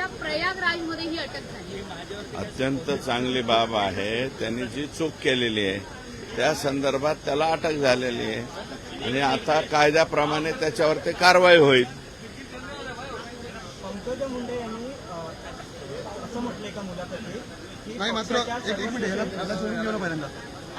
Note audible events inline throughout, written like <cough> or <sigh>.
अशा प्रयागराजमध्ये ही अटक झाली. अत्यंत चांगली बाब आहे. त्यांनी जी चूक केलेली आहे त्या संदर्भात त्याला अटक झालेली आहे. आणि आता कायद्याप्रमाणे त्याच्यावरती कारवाई होईल. पंकजा मुंडे यांनी असं म्हटलंय का मुलाखतीत की नाही मात्र एक मिनिट पहिल्यांदा.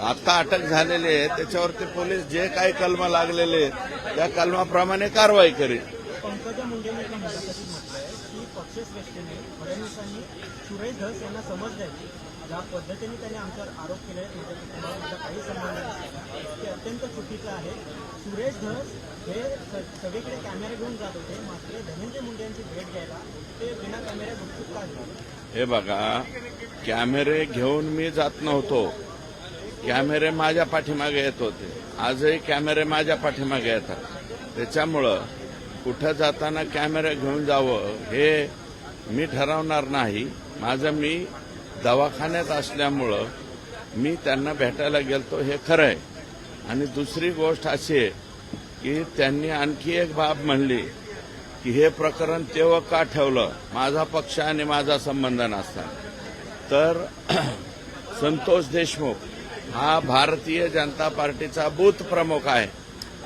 आता अटक झालेली आहे. त्याच्यावरती पोलीस जे काही कलम लागलेले आहेत त्या कलमाप्रमाणे कारवाई करेल. पंकजा मुंडेंनी एका मुलाखतीत म्हटलंय की पक्षश्रेष्ठीने फडणवीसांनी सुरेश धस यांना समज द्यावी ज्या पद्धतीने त्यांनी आमच्यावर आरोप केले तुमच्या कुटुंबावर माझा काही संबंध नसलेला ते अत्यंत चुकीचं आहे. सुरेश धस हे स- सगळीकडे कॅमेरे घेऊन जात होते. मात्र धनंजय मुंडे यांची भेट घ्यायला ते बिना कॅमेऱ्या गुपचूप का गेले हे बघा कॅमेरे घेऊन मी जात नव्हतो. कॅमेरे माझ्या पाठीमागे येत होते. आजही कॅमेरे माझ्या पाठीमागे येतात. त्याच्यामुळं कुठं जाताना कॅमेरा घेऊन जावं हे मी ठरवणार नाही. माझं मी दवाखान्यात असल्यामुळं मी त्यांना भेटायला गेलतो हे खरं आहे आणि दुसरी गोष्ट अशी आहे की त्यांनी आणखी एक बाब म्हणली की हे प्रकरण तेव्हा का ठेवलं? माझा पक्ष आणि माझा संबंध नसताना. तर <clears throat> संतोष देशमुख हा भारतीय जनता पार्टीचा बूथ प्रमुख आहे.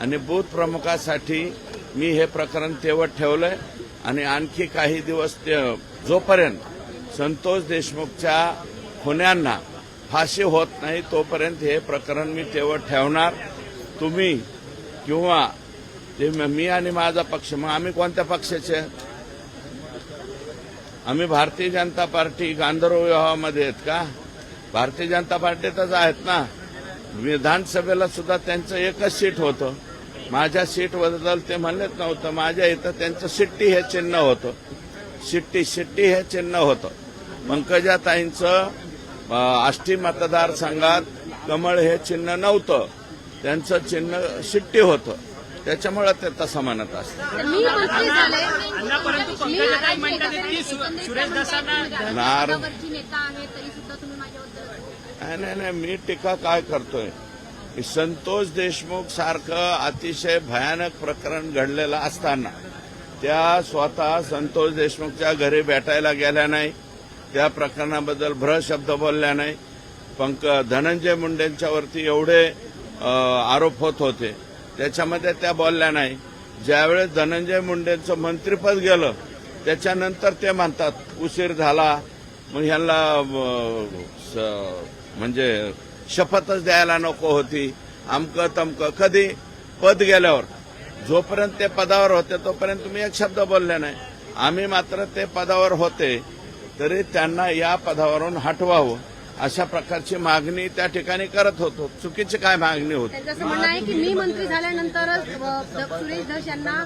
आणि बूथ प्रमुखासाठी मी हे प्रकरण तेवत ठेवलंय. आणि आणखी काही दिवस ते जोपर्यंत संतोष देशमुखच्या खुन्यांना फाशी होत नाही तोपर्यंत हे प्रकरण मी तेवत ठेवणार. तुम्ही किंवा ते मी आणि माझा पक्ष मग आम्ही कोणत्या पक्षाचे? आम्ही भारतीय जनता पार्टी गांधर्व विवाहामध्ये आहेत का? भारतीय जनता पार्टीतच आहेत ना. विधानसभेला सुद्धा त्यांचं एकच सीट होतं. माझ्या सीटबद्दल ते म्हणलेच नव्हतं. माझ्या इथं त्यांचं शिट्टी हे चिन्ह होतं. शिट्टी शिट्टी हे चिन्ह होतं. पंकजाताईंचं आष्टी मतदारसंघात कमळ हे चिन्ह नव्हतं. त्यांचं चिन्ह शिट्टी होतं. त्याच्यामुळे ते तसं म्हणत असतं नाही नाही नाही मी टीका काय करतोय? की संतोष देशमुख सारखं अतिशय भयानक प्रकरण घडलेलं असताना त्या स्वतः संतोष देशमुखच्या घरी भेटायला गेल्या नाही त्या प्रकरणाबद्दल भ्र शब्द बोलल्या नाही. पंक धनंजय मुंडेंच्यावरती एवढे आरोप होत होते. त्याच्यामध्ये त्या बोलल्या नाही. ज्यावेळेस धनंजय मुंडेंचं मंत्रिपद गेलं त्याच्यानंतर ते म्हणतात उशीर झाला. मग ह्यांना स- म्हणजे शपथच द्यायला नको होती. अमकं तमकं. कधी? पद गेल्यावर. जोपर्यंत ते पदावर होते तोपर्यंत तुम्ही एक शब्द बोलले नाही. आम्ही मात्र ते पदावर होते तरी त्यांना या पदावरून हटवावं. अशा प्रकारची मागणी त्या ठिकाणी करत होतो. चुकीची काय मागणी होती? त्यांचं असं म्हणणं आहे की मी मंत्री द- सुरेश धस यांना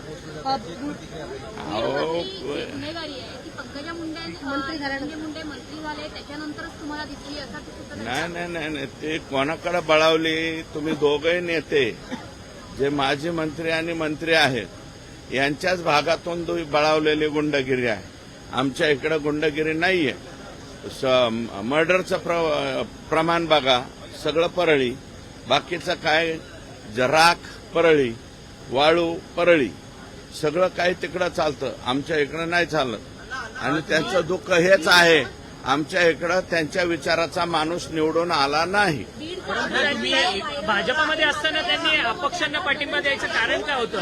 मुंडे मंत्री झाले त्याच्यानंतरच तुम्हाला दिसली नाही नाही नाही नाही. ते कोणाकडे बळावली तुम्ही दोघंही नेते. जे माजी मंत्री आणि मंत्री आहेत यांच्याच भागातून तुम्ही बळावलेली गुंडगिरी आहे. आमच्या इकडे गुंडगिरी नाहीये. स- मर्डरचं प्र- प्रमाण बघा सगळं परळी. बाकीचं काय जराख परळी वाळू परळी. सगळं काही तिकडं चालतं. आमच्या इकडं नाही चालत. आणि त्यांचं दुःख हेच आहे. आमच्या इकडं त्यांच्या विचाराचा माणूस निवडून आला नाही. तुम्ही भाजपामध्ये असताना त्यांनी अपक्षांना पाठिंबा द्यायचं कारण काय होतं?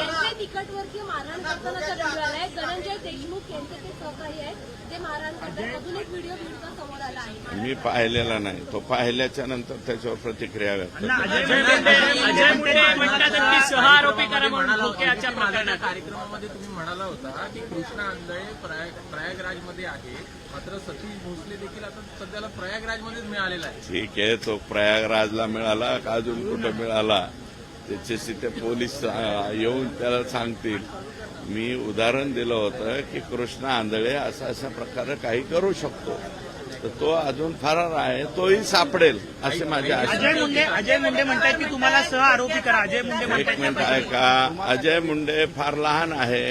मी पाहिलेला नाही. तो पाहिल्याच्या नंतर त्याच्यावर प्रतिक्रिया व्यक्त अण्णा, अजय मुंडे अजय मुंडे म्हणतात की सह आरोपी करा म्हणून खोक्याच्या मागच्या प्रकरणात कार्यक्रमामध्ये तुम्ही म्हणाला होता की कृष्णा आंधळे प्रयाग प्रयागराजमध्ये आहे. मात्र सतीश भोसले देखील आता सध्याला प्रयागराजमध्येच मिळालेला आहे. ठीक आहे तो प्रयागराजला मिळाला का अजून कुठं मिळाला? त्याच्याशी ते पोलीस येऊन त्याला सांगतील. मी उदाहरण दिलं होतं की कृष्णा आंधळे असा अशा प्रकारे काही करू शकतो. तर तो अजून फरार आहे तोही सापडेल अशी माझी आहे. अजय मुंडे अजय मुंडे म्हणतात की तुम्हाला सह आरोपी करा. अजय मुंडे एक मिनिट म्हणतात ऐका. अजय मुंडे फार लहान आहे.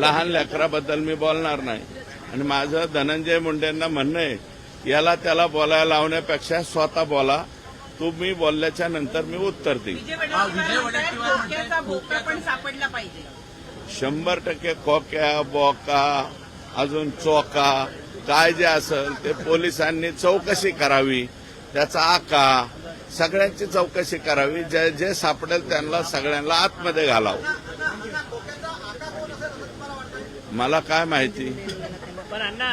लहान लेकराबद्दल मी बोलणार नाही. आणि माझं धनंजय मुंडेंना म्हणणं आहे याला त्याला बोलायला लावण्यापेक्षा स्वतः बोला. तुम्ही बोलल्याच्या नंतर मी उत्तर देईन. सापडला पाहिजे. शंभर टक्के खोक्या बोका अजून चोका काय जे असेल ते पोलिसांनी चौकशी करावी. त्याचा आका सगळ्यांची चौकशी करावी. जे जे सापडेल त्यांना सगळ्यांना आतमध्ये घालावं. मला काय माहिती? पण अण्णा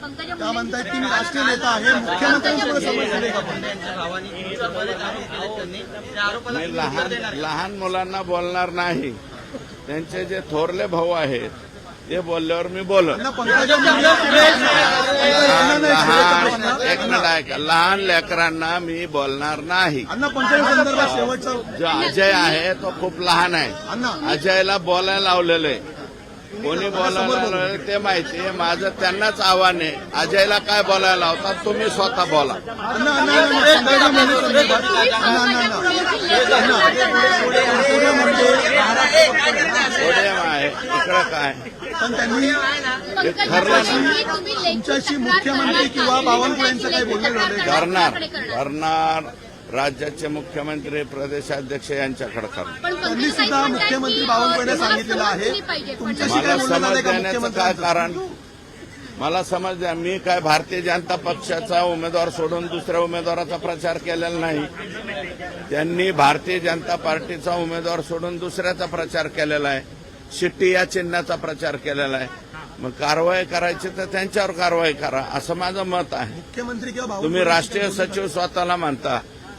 त्या म्हणतायत की मी राष्ट्रीय नेता आहे मुख्यमंत्र्यांसोबत समज झाली का पण मी लहान लहान मुलांना बोलणार नाही त्यांचे जे थोरले भाऊ आहेत ते बोलल्यावर मी बोलत त्यांना पंकजा मुंडे लहान एक मिनिट ऐका लहान लेकरांना मी बोलणार नाही अण्णा पंकजा संदर्भात शेवटचा जो अजय आहे तो खूप लहान आहे अण्णा अजयला बोलायला लावलेलं आहे कोणी बोलायला ते माहिती आहे. माझं त्यांनाच आव्हान आहे. अजयला काय बोलायला लावतात तुम्ही स्वतः बोला. आहे इकडं काय? पण त्यांनी तुमच्याशी मुख्यमंत्री किंवा नाही. बावनकुळे यांचं काही बोलणं तक्रार झालंय? राज्याचे मुख्यमंत्री प्रदेशाध्यक्ष यांच्याकडे त्यांनी सुद्धा मुख्यमंत्री बावनकुळे सांगितलेलं आहे. मला बोलणं समज झालंय का देण्याचं काय मुख्यमंत्र्यांचं कारण? मला समज द्या मी काय भारतीय जनता पक्षाचा उमेदवार सोडून दुसऱ्या उमेदवाराचा प्रचार केलेला नाही. त्यांनी भारतीय जनता पार्टीचा उमेदवार सोडून दुसऱ्याचा प्रचार केलेला आहे. शिट्टी या चिन्हाचा प्रचार केलेला आहे. मग कारवाई करायची तर त्यांच्यावर कारवाई करा असं माझं मत आहे. मुख्यमंत्री किंवा तुम्ही राष्ट्रीय सचिव स्वतःला मानता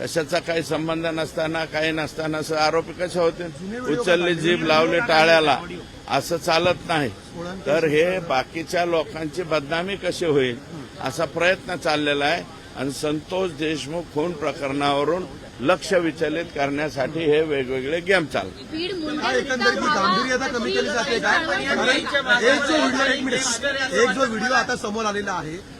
कशाचा काही संबंध नसताना काही नसताना सह आरोपी कसे होते उचलली जीभ लावली टाळ्याला. असं चालत नाही. तर हे बाकीच्या लोकांची बदनामी कशी होईल? असा प्रयत्न चाललेला आहे. आणि संतोष देशमुख खून प्रकरणावरून लक्ष विचलित करण्यासाठी हे वेगवेगळे गेम चालतात. एक जो व्हिडिओ आता समोर आलेला आहे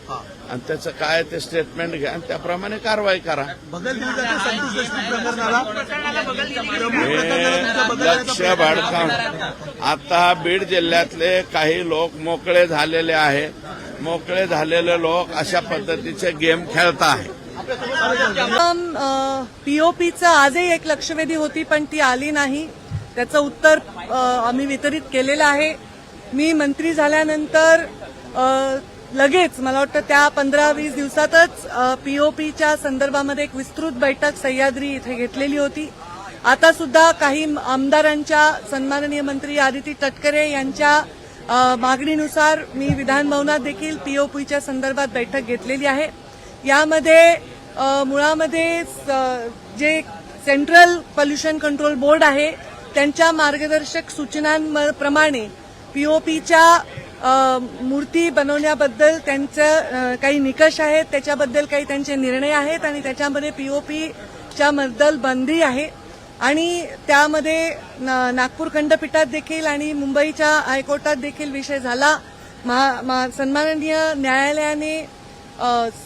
आणि त्याचं काय ते स्टेटमेंट घ्या आणि त्याप्रमाणे कारवाई करा. हे लक्ष भडकावून आता बीड जिल्ह्यातले काही लोक मोकळे झालेले आहेत. मोकळे झालेले लोक अशा पद्धतीचे गेम खेळत आहेत. पीओपीचं आजही एक लक्षवेधी होती पण ती आली नाही. त्याचं उत्तर आम्ही वितरित केलेलं आहे. मी मंत्री झाल्यानंतर लगेच मला वाटतं त्या पंधरा वीस दिवसातच पीओपीच्या संदर्भामध्ये एक विस्तृत बैठक सह्याद्री इथे घेतलेली होती. आता सुद्धा काही आमदारांच्या सन्माननीय मंत्री आदिती तटकरे यांच्या मागणीनुसार मी विधानभवनात देखील पीओपीच्या संदर्भात बैठक घेतलेली आहे. यामध्ये मुळामध्ये स- जे सेंट्रल पॉल्युशन कंट्रोल बोर्ड आहे त्यांच्या मार्गदर्शक सूचनांप्रमाणे पीओपीच्या मूर्ती बनवण्याबद्दल त्यांचं काही निकष आहेत त्याच्याबद्दल काही त्यांचे निर्णय आहेत आणि त्याच्यामध्ये पीओपीच्या बद्दल बंदी आहे. आणि त्यामध्ये ना- नागपूर खंडपीठात देखील आणि मुंबईच्या हायकोर्टात देखील विषय झाला. महा- मा- सन्माननीय न्यायालयाने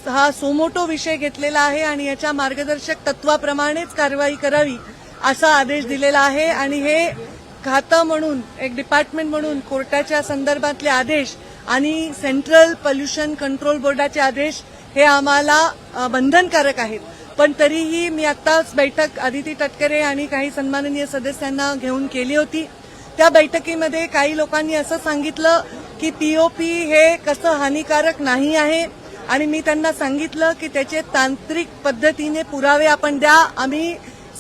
हा सोमोटो विषय घेतलेला आहे आणि याच्या मार्गदर्शक तत्वाप्रमाणेच कारवाई करावी असा आदेश दिलेला आहे. आणि हे खातं म्हणून एक डिपार्टमेंट म्हणून कोर्टाच्या संदर्भातले आदेश आणि सेंट्रल पोल्युशन कंट्रोल बोर्डाचे आदेश हे आम्हाला बंधनकारक आहेत. पण तरीही मी आत्ताच बैठक आदिती तटकरे आणि काही सन्माननीय सदस्यांना घेऊन केली होती. त्या बैठकीमध्ये काही लोकांनी असं सांगितलं की पीओपी हे कसं हानिकारक नाही आहे आणि मी त्यांना सांगितलं की त्याचे तांत्रिक पद्धतीने पुरावे आपण द्या. आम्ही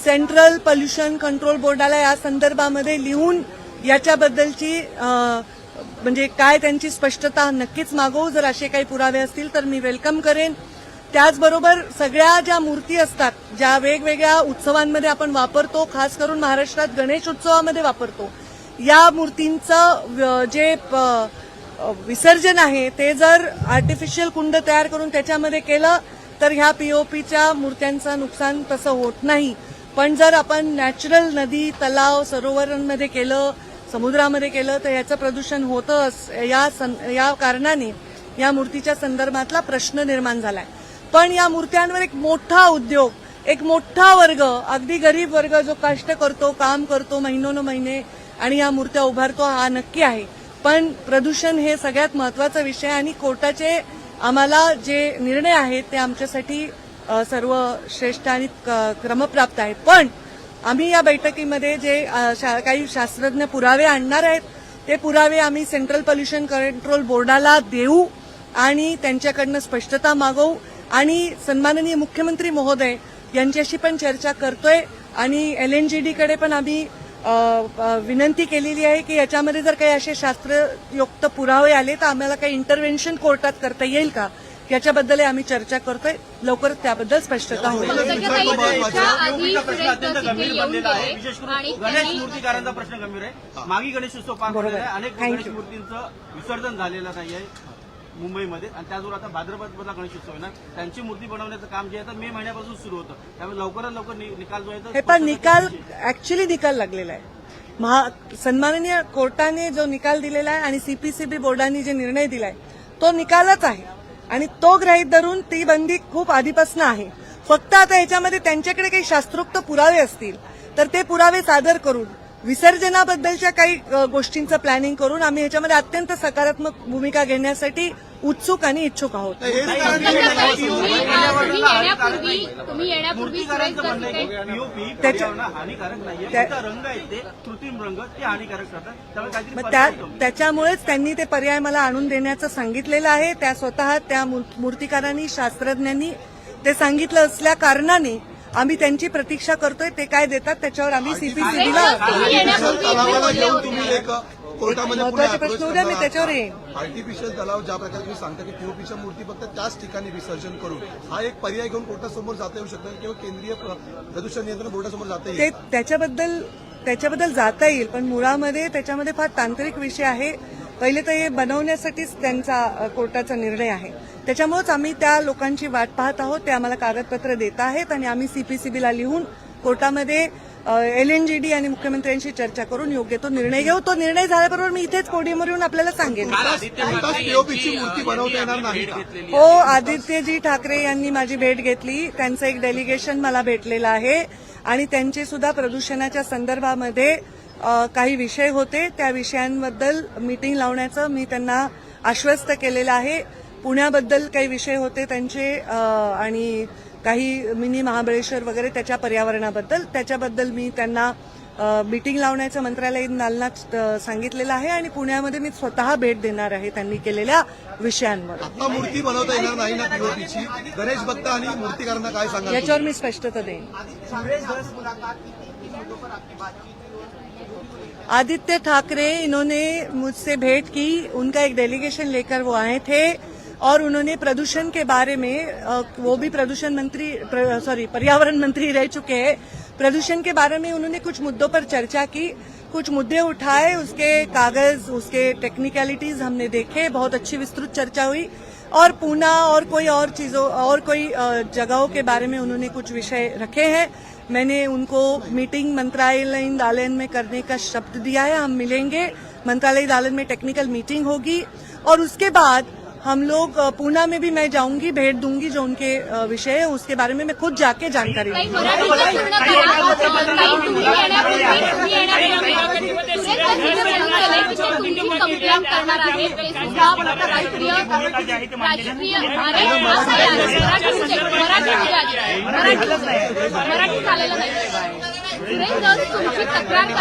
सेंट्रल पॉल्युशन कंट्रोल बोर्डाला या संदर्भामध्ये लिहून याच्याबद्दलची म्हणजे काय त्यांची स्पष्टता नक्कीच मागवू. जर असे काही पुरावे असतील तर मी वेलकम करेन. त्याचबरोबर सगळ्या ज्या मूर्ती असतात ज्या वेगवेगळ्या उत्सवांमध्ये आपण वापरतो खास करून महाराष्ट्रात गणेश उत्सवामध्ये वापरतो या मूर्तींचं जे प- विसर्जन आहे ते जर आर्टिफिशियल कुंड तयार करून त्याच्यामध्ये केलं तर ह्या पीओपीच्या मूर्त्यांचं नुकसान तसं होत नाही. पण जर आपण नॅचरल नदी तलाव सरोवरांमध्ये केलं समुद्रामध्ये केलं तर याचं प्रदूषण होतं अस- या सं- या कारणाने या मूर्तीच्या संदर्भातला प्रश्न निर्माण झालाय. पण या मूर्त्यांवर एक मोठा उद्योग एक मोठा वर्ग अगदी गरीब वर्ग जो कष्ट करतो काम करतो महिनोन महिने आणि या मूर्त्या उभारतो हा नक्की आहे. पण प्रदूषण हे सगळ्यात महत्त्वाचा विषय आणि कोर्टाचे आम्हाला जे निर्णय आहेत ते आमच्यासाठी सर्व श्रेष्ठ आणि क- क्रमप्राप्त आहेत. पण आम्ही या बैठकीमध्ये जे शा- काही शास्त्रज्ञ पुरावे आणणार आहेत ते पुरावे आम्ही सेंट्रल पोल्युशन कंट्रोल बोर्डाला देऊ आणि त्यांच्याकडनं स्पष्टता मागवू. आणि सन्माननीय मुख्यमंत्री महोदय यांच्याशी पण चर्चा करतोय आणि एल एन जी डीकडे पण आम्ही विनंती केलेली आहे की याच्यामध्ये जर काही असे शास्त्रयुक्त पुरावे आले तर आम्हाला काही इंटरव्हेन्शन कोर्टात करता येईल का? याच्याबद्दल आम्ही चर्चा करतोय. लवकरच त्याबद्दल स्पष्टता होईल. हा प्रश्न सुरेश अत्यंत दस गंभीर इथे येऊन बनलेला आहे. गेले. विशेष आणि करून गणेश मूर्तीकारांचा प्रश्न गंभीर आहे. मागी गणेश उत्सव पार. पडलेला आहे. अनेक गणेश. मूर्तींचं विसर्जन झालेलं नाही आहे मुंबईमध्ये. आणि त्याचबरोबर आता भाद्रपदमधला गणेश उत्सव आहे ना. त्यांची मूर्ती बनवण्याचं काम जे आहे मे महिन्यापासून सुरू होतं. त्यामुळे लवकरात लवकर निकाल जो आहे हे पण निकाल केली ऍक्च्युली निकाल लागलेला आहे. महा सन्माननीय कोर्टाने जो निकाल दिलेला आहे आणि सीपीसीबी बोर्डाने जे निर्णय दिलाय तो निकालच आहे. आणि तो ग्रहित धरून ती बंदी खूप आधीपासून आहे. फक्त आता याच्यामध्ये त्यांच्याकडे काही शास्त्रोक्त पुरावे असतील तर ते पुरावे सादर करून विसर्जनाबद्दलच्या काही गोष्टींचं प्लॅनिंग करून आम्ही ह्याच्यामध्ये अत्यंत सकारात्मक भूमिका घेण्यासाठी उत्सुक आणि इच्छुक आहोत. त्याच्यामुळेच त्यांनी ते पर्याय मला आणून देण्याचं सांगितलेलं आहे. त्या स्वतः त्या मूर- मूर्तिकारांनी शास्त्रज्ञांनी ते सांगितलं असल्या कारणाने आम्ही त्यांची प्रतीक्षा करतोय. ते काय देतात त्याच्यावर आम्ही सीपीसीबीला कोर्टामध्ये महत्त्वाचे प्रश्न उद्या मी त्याच्यावर येईन. आर्टिफिशियल तलाव ज्या प्रकारे तुम्ही सांगता की पीओपीच्या मूर्ती फक्त त्याच ठिकाणी विसर्जन करून हा एक पर्याय घेऊन कोर्टासमोर जाता येऊ शकतो किंवा केंद्रीय प्र- प्रदूषण नियंत्रण बोर्डासमोर जाता ते येईल त्याच्याबद्दल त्याच्याबद्दल जाता येईल पण मुळामध्ये त्याच्यामध्ये फार तांत्रिक विषय आहे. पहिले तर हे बनवण्यासाठीच त्यांचा अ, कोर्टाचा निर्णय आहे. त्याच्यामुळेच आम्ही त्या लोकांची वाट पाहत आहोत ते आम्हाला कागदपत्र देत आहेत आणि आम्ही सीपीसीबीला लिहून कोर्टामध्ये एल एन जी डी आणि मुख्यमंत्र्यांशी चर्चा करून योग्य तो निर्णय घेऊ. तो निर्णय झाल्याबरोबर मी इथेच पोडियमवर येऊन आपल्याला सांगेन. हो आदित्यजी ठाकरे यांनी माझी भेट घेतली. त्यांचं एक डेलिगेशन मला भेटलेलं आहे. आणि त्यांचे सुद्धा प्रदूषणाच्या संदर्भामध्ये काही विषय होते. त्या विषयांबद्दल मीटिंग लावण्याचं मी त्यांना आश्वस्त केलेलं आहे. पुण्याबद्दल काही विषय होते त्यांचे आणि काही मिनी महाबळेश्वर वगैरे त्याच्या पर्यावरणाबद्दल त्याच्याबद्दल मी त्यांना मीटिंग लावण्याचं मंत्रालयीन दालनात अ, सांगितलेलं आहे आणि पुण्यामध्ये मी स्वतः भेट देणार आहे त्यांनी केलेल्या विषयांवर. आता मूर्ती बनवता येणार नाही ना पीओपीची गणेश भक्त आणि मूर्तीकारांना काय तुम्ही? याच्यावर मी स्पष्टता देईन. आदित्य ठाकरे इन्होंने मुझसे भेंट की उनका एक डेलीगेशन लेकर वो आए थे. और उन्होंने प्रदूषण के बारे में वो भी प्रदूषण मंत्री प्र, सॉरी पर्यावरण मंत्री रह चुके हैं। प्रदूषण के बारे में उन्होंने कुछ मुद्दों पर चर्चा की कुछ मुद्दे उठाए उसके कागज़ उसके टेक्निकलिटीज हमने देखे बहुत अच्छी विस्तृत चर्चा हुई। और पूना और कोई और चीज़ों और कोई जगहों के बारे में उन्होंने कुछ विषय रखे हैं। मैंने उनको मीटिंग मंत्रालय दालन में करने का शब्द दिया है हम मिलेंगे। मंत्रालय दालन में टेक्निकल मीटिंग होगी। और उसके बाद हम लोग पूना में भी मैं जाऊंगी भेंट दूंगी जो उनके विषय है उसके बारे में मैं खुद जाके जानकारी म्हणजे म्हणजे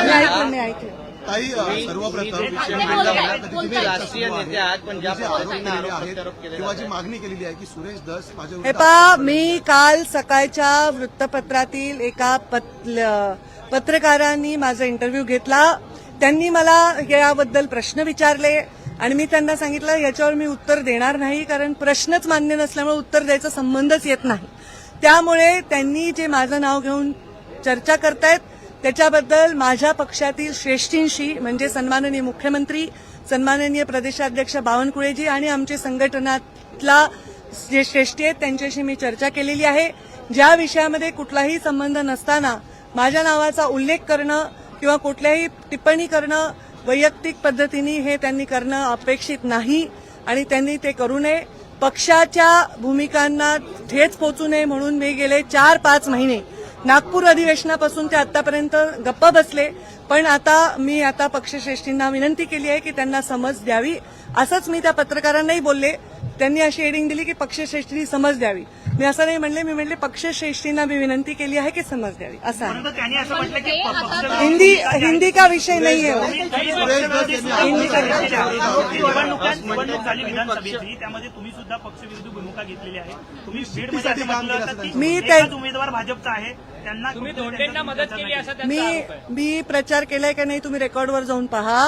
नाही ऐकलं मी ऐकलं ताई सर्वप्रथम तुम्ही. राष्ट्रीय नेते आहात पण ज्या किंवा जी मागणी केलेली आहे की सुरेश दस माझ्या हे मी काल सकाळच्या वृत्तपत्रातील एका पत्रकारांनी माझा इंटरव्ह्यू घेतला. त्यांनी मला याबद्दल प्रश्न विचारले आणि मी त्यांना सांगितलं याच्यावर मी उत्तर देणार नाही कारण प्रश्नच मान्य नसल्यामुळे उत्तर द्यायचा संबंधच येत नाही. त्यामुळे त्यांनी जे माझं नाव घेऊन चर्चा करतायत त्याच्याबद्दल माझ्या पक्षातील श्रेष्ठींशी म्हणजे सन्माननीय मुख्यमंत्री सन्माननीय प्रदेशाध्यक्ष बावनकुळेजी आणि आमचे संघटनातला जे श्रेष्ठी आहेत त्यांच्याशी मी चर्चा केलेली आहे. ज्या विषयामध्ये कुठलाही संबंध नसताना माझ्या नावाचा उल्लेख करणं किंवा कुठल्याही टिप्पणी करणं वैयक्तिक पद्धतीने हे त्यांनी करणं अपेक्षित नाही आणि त्यांनी ते करू नये. पक्षाच्या भूमिकांना ठेच पोचू नये म्हणून मी गेले चार पाच महिने नागपूर अधिवेशनापासून ते आतापर्यंत गप्प बसले. पण आता मी आता पक्षश्रेष्ठींना विनंती केली आहे की त्यांना समज द्यावी. असंच मी त्या पत्रकारांनाही बोलले. त्यांनी अशी एडिंग दिली की पक्षश्रेष्ठींनी समज द्यावी मी असं नाही म्हणले मी म्हणले पक्षश्रेष्ठींना मी विनंती केली आहे की समज द्यावी असं आहे त्यांनी असं म्हटलं की ते आता हिंदी हिंदी का विषय नाही आहे मी उमेदवार भाजपचा आहे त्यांना तुम्ही कुठेतरी धोंडेंना त्यांचा मदत प्रचार केली नाही असा त्यांचा मी मी प्रचार केलाय का नाही तुम्ही रेकॉर्डवर जाऊन पहा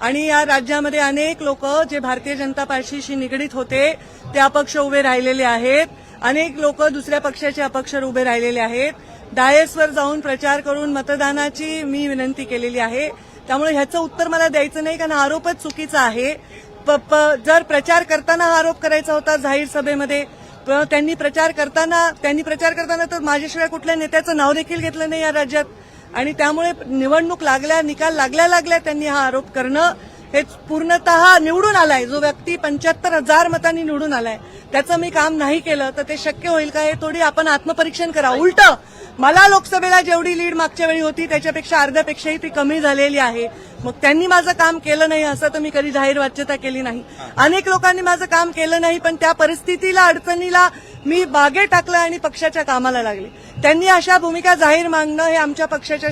आणि या राज्यामध्ये अनेक लोक जे भारतीय जनता पार्टीशी निगडीत होते ते अपक्ष उभे राहिलेले आहेत. अनेक लोक दुसऱ्या पक्षाचे अपक्ष उभे राहिलेले आहेत. डायसवर जाऊन प्रचार करून मतदानाची मी विनंती केलेली आहे. त्यामुळे ह्याचं उत्तर मला द्यायचं नाही कारण आरोपच चुकीचा आहे. प- जर प्रचार करताना हा आरोप करायचा होता जाहीर सभेमध्ये त्यांनी प्रचार करताना त्यांनी प्रचार करताना तर माझ्याशिवाय कुठल्या नेत्याचं नाव देखील घेतलं नाही या राज्यात. आणि त्यामुळे निवडणूक लागल्या निकाल लागल्या लागल्या त्यांनी हा आरोप करणं हे पूर्णतः निवडून आलाय. जो व्यक्ती पंच्याहत्तर हजार मतांनी निवडून आलाय. त्याचं मी काम नाही केलं तर ते शक्य होईल का? हे थोडी आपण आत्मपरीक्षण करा. उलट मला लोकसभेला जेवढी लीड मागच्या वेळी होती त्याच्यापेक्षा अर्ध्यापेक्षाही ती कमी झालेली आहे. मग त्यांनी माझं काम केलं नाही असं तर मी कधी जाहीर वाच्यता केली नाही. अनेक लोकांनी माझं काम केलं नाही पण त्या परिस्थितीला अडचणीला मी बागे टाकलं आणि पक्षाच्या कामाला लागले. त्यांनी अशा भूमिका जाहीर मागणं हे आमच्या पक्षाच्या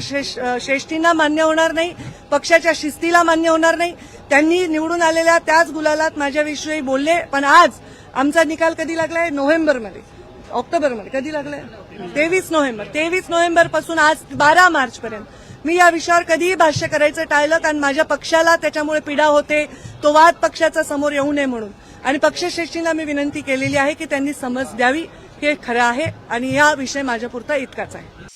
श्रेष्ठींना मान्य होणार नाही पक्षाच्या शिस्तीला मान्य होणार नाही. त्यांनी निवडून आलेल्या त्याच गुलालात माझ्याविषयी बोलले पण आज आमचा निकाल कधी लागलाय नोव्हेंबरमध्ये. ऑक्टोबरमध्ये कधी लागलंय? तेवीस नोव्हेंबर. तेवीस नोव्हेंबरपासून आज बारा मार्च पर्यंत. मी या विषयावर कधीही भाष्य करायचं टाळलं कारण माझ्या पक्षाला त्याच्यामुळे पीडा होते. तो वाद पक्षाचा समोर येऊ नये म्हणून. आणि पक्षश्रेष्ठींना मी विनंती केलेली आहे की त्यांनी समज द्यावी. हे खरं आहे आणि हा विषय माझ्यापुरता इतकाच आहे.